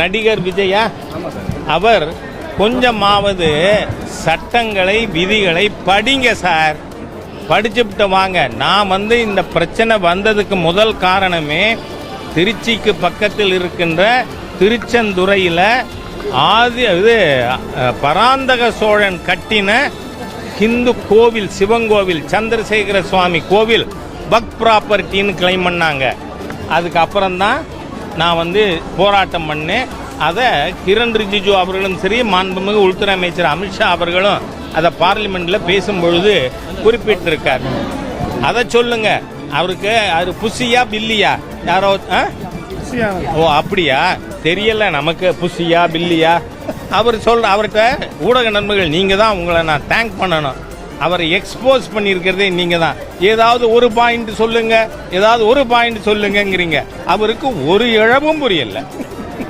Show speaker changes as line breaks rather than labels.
நடிகர் விஜயா? அவர் கொஞ்சமாவது சட்டங்களை விதிகளை படிங்க சார். படிச்சுப்பிட்டு வாங்க. நான் வந்து இந்த பிரச்சனை வந்ததுக்கு முதல் காரணமே திருச்சிக்கு பக்கத்தில் இருக்கின்ற திருச்செந்துறையில் ஆதி இது பராந்தக சோழன் கட்டின ஹிந்து கோவில் சிவங்கோவில் சந்திரசேகர சுவாமி கோவில் பக் ப்ராப்பர்ட்டின்னு கிளைம் பண்ணாங்க. அதுக்கப்புறம் தான் நான் வந்து போராட்டம் பண்ணேன். அதை கிரண் ரிஜிஜு அவர்களும் சரி மாண்புமிகு உள்துறை அமைச்சர் அமித்ஷா அவர்களும் அதை பார்லிமெண்ட்டில் பேசும்பொழுது குறிப்பிட்டிருக்கார். அதை சொல்லுங்க. அவருக்கு அது புசியா பில்லியா? யாரோ ஆ? ஓ அப்படியா? தெரியல நமக்கு புசியா பில்லியா? அவர் சொல்ற அவர்கிட்ட ஊடக நண்பர்கள் நீங்க தான் உங்களை நான் தேங்க் பண்ணணும். அவரை எக்ஸ்போஸ் பண்ணியிருக்கிறதே நீங்கள் தான் ஏதாவது ஒரு பாயிண்ட் சொல்லுங்க ஏதாவது ஒரு பாயிண்ட் சொல்லுங்கங்கிறீங்க. அவருக்கு ஒரு இழவும் புரியல.